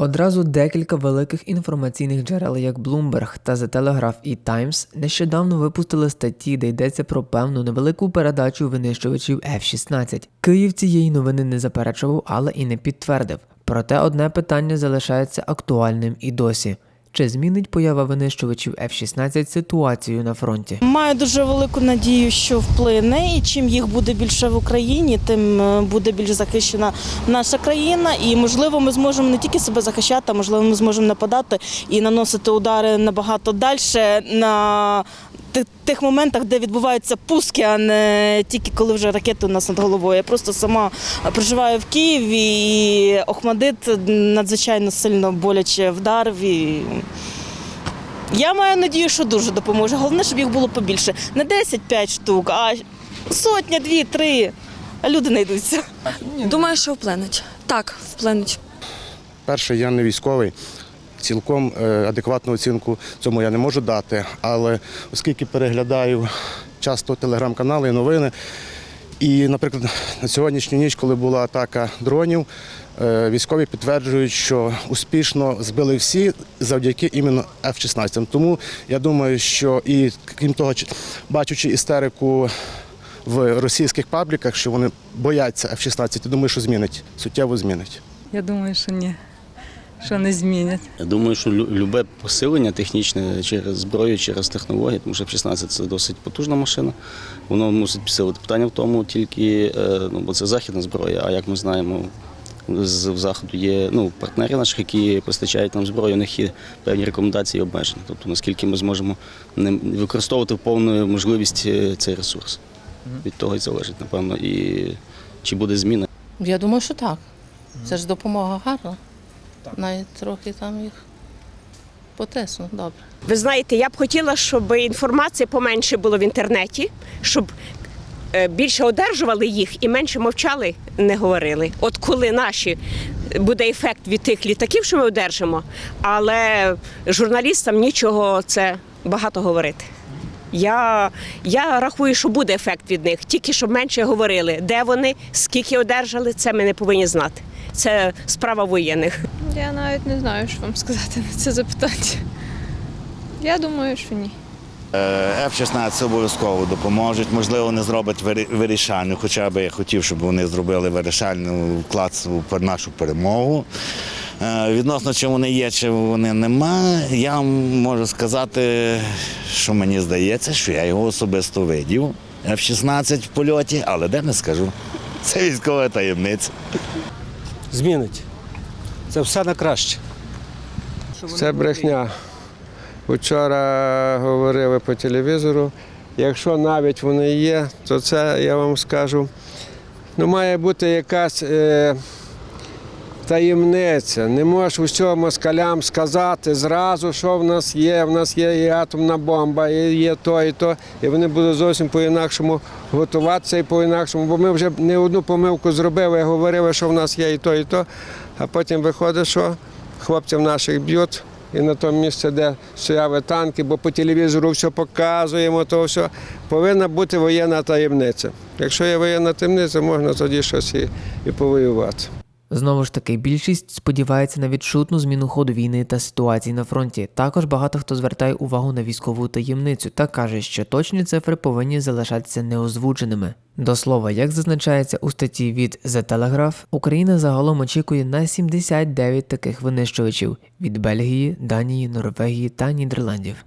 Одразу декілька великих інформаційних джерел, як Bloomberg та The Telegraph і Times, нещодавно випустили статті, де йдеться про певну невелику передачу винищувачів F-16. Київ цієї новини не заперечував, але і не підтвердив. Проте одне питання залишається актуальним і досі. Чи змінить поява винищувачів F-16 ситуацію на фронті? Маю дуже велику надію, що вплине, і чим їх буде більше в Україні, тим е, буде більш захищена наша країна. І можливо, ми зможемо не тільки себе захищати, а можливо, ми зможемо нападати і наносити удари набагато далі на тих моментах, де відбуваються пуски, а не тільки коли вже ракети у нас над головою. Я просто сама проживаю в Києві, і Охмадит надзвичайно сильно боляче вдарив. І я маю надію, що дуже допоможе. Головне, щоб їх було побільше. Не 10-5 штук, а сотня, дві, три. А люди знайдуться. Думаю, що вплинуть. Так, вплинуть. Перше, я не військовий. Цілком е, адекватну оцінку цьому я не можу дати. Але оскільки переглядаю часто телеграм-канали і новини, і, наприклад, на сьогоднішню ніч, коли була атака дронів, е, військові підтверджують, що успішно збили всі завдяки іменно F-16. Тому я думаю, що і крім того, бачучи істерику в російських пабліках, що вони бояться F-16, я думаю, що змінить, суттєво змінить. Я думаю, що ні. Що не змінять. Я думаю, що любе посилення технічне через зброю, через технології, тому що F-16 це досить потужна машина. Воно мусить підсилити. Питання в тому тільки, е, ну, бо це західна зброя, а як ми знаємо, з заходу є ну, партнери наших, які постачають нам зброю, у них є певні рекомендації і обмеження. Тобто наскільки ми зможемо не використовувати в повну можливість е, цей ресурс. Від того і залежить, напевно, і чи буде зміна. Я думаю, що так. Це ж допомога гарна. Навіть трохи там їх потисну, добре. Ви знаєте, я б хотіла, щоб інформації поменше було в інтернеті, щоб е, більше одержували їх і менше мовчали, не говорили. От коли наші буде ефект від тих літаків, що ми одержимо, але журналістам нічого це багато говорити. Я, я рахую, що буде ефект від них, тільки щоб менше говорили, де вони, скільки одержали, це ми не повинні знати. Це справа воєнних. Я навіть не знаю, що вам сказати на це запитання. Я думаю, що ні. Е, F-16 обов'язково допоможуть. Можливо, не зроблять вирішальну, хоча б я хотів, щоб вони зробили вирішальний вклад в нашу перемогу. Е, Відносно чи вони є, чи вони нема, я вам можу сказати, що мені здається, що я його особисто видів. F-16 в польоті, але де не скажу. Це військова таємниця. змінить. Це все на краще. Це брехня. Вчора говорили по телевізору. Якщо навіть вони є, то це я вам скажу. Ну, має бути якась е, таємниця. Не можеш усього москалям сказати зразу, що в нас є. В нас є і атомна бомба, і є то, і то. І вони будуть зовсім по-інакшому готуватися і по-інакшому. Бо ми вже не одну помилку зробили, говорили, що в нас є і то, і то. А потім виходить, що хлопців наших б'ють. І на тому місці, де стояли танки, бо по телевізору все показуємо, то все. Повинна бути воєнна таємниця. Якщо є воєнна таємниця, можна тоді щось і, і повоювати. Знову ж таки, більшість сподівається на відчутну зміну ходу війни та ситуації на фронті. Також багато хто звертає увагу на військову таємницю та каже, що точні цифри повинні залишатися неозвученими. До слова, як зазначається у статті від The Telegraph, Україна загалом очікує на 79 таких винищувачів від Бельгії, Данії, Норвегії та Нідерландів.